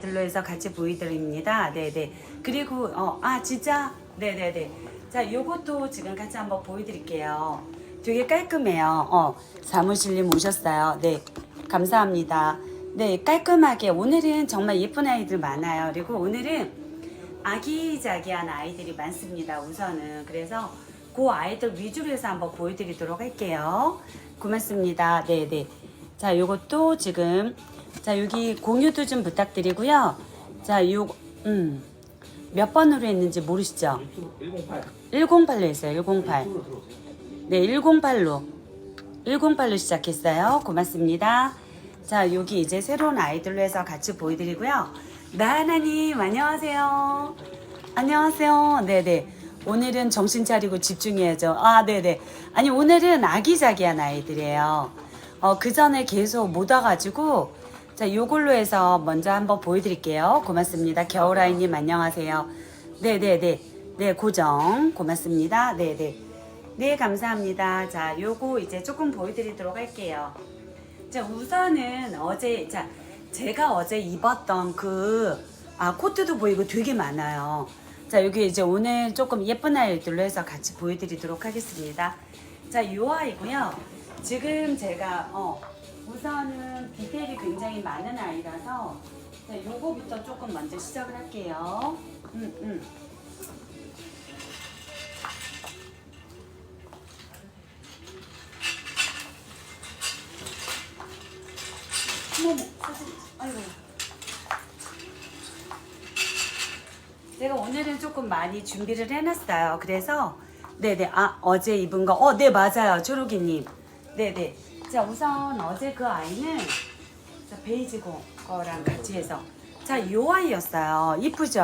들로 해서 같이 보여드립니다. 네네. 그리고 어, 아 진짜 네네네. 자, 요것도 지금 같이 한번 보여드릴게요. 되게 깔끔해요. 어, 사무실님 오셨어요. 네, 감사합니다. 네, 깔끔하게 오늘은 정말 예쁜 아이들 많아요. 그리고 오늘은 아기자기한 아이들이 많습니다. 우선은 그래서 그 아이들 위주로 해서 한번 보여드리도록 할게요. 고맙습니다. 네네. 자, 요것도 지금 자 여기 공유도 좀 부탁드리고요. 자, 요 음. 몇 번으로 했는지 모르시죠? 108. 108로 했어요. 108. 네, 108로. 108로 시작했어요. 고맙습니다. 자, 여기 이제 새로운 아이들로 해서 같이 보여드리고요. 나 하나님, 안녕하세요. 안녕하세요. 네네. 오늘은 정신 차리고 집중해야죠. 아, 네네. 아니, 오늘은 아기자기한 아이들이에요. 어, 그 전에 계속 못 와가지고, 자, 요걸로 해서 먼저 한번 보여드릴게요. 고맙습니다. 겨울아이님, 안녕하세요. 네네네. 네, 고정. 고맙습니다. 네네. 네, 감사합니다. 자, 요거 이제 조금 보여드리도록 할게요. 자, 우선은 어제, 자, 제가 어제 입었던 그, 아, 코트도 보이고 되게 많아요. 자, 여기 이제 오늘 조금 예쁜 아이들로 해서 같이 보여드리도록 하겠습니다. 자, 요 아이고요. 지금 제가, 어, 우선은 디테일이 굉장히 많은 아이라서, 자, 요거부터 조금 먼저 시작을 할게요. 음, 음. 제가 오늘은 조금 많이 준비를 해놨어요. 그래서, 네네, 아, 어제 입은 거, 어, 네, 맞아요. 초록이님. 네네. 자, 우선 어제 그 아이는, 자, 베이지 고 거랑 같이 해서. 자, 요 아이였어요. 이쁘죠?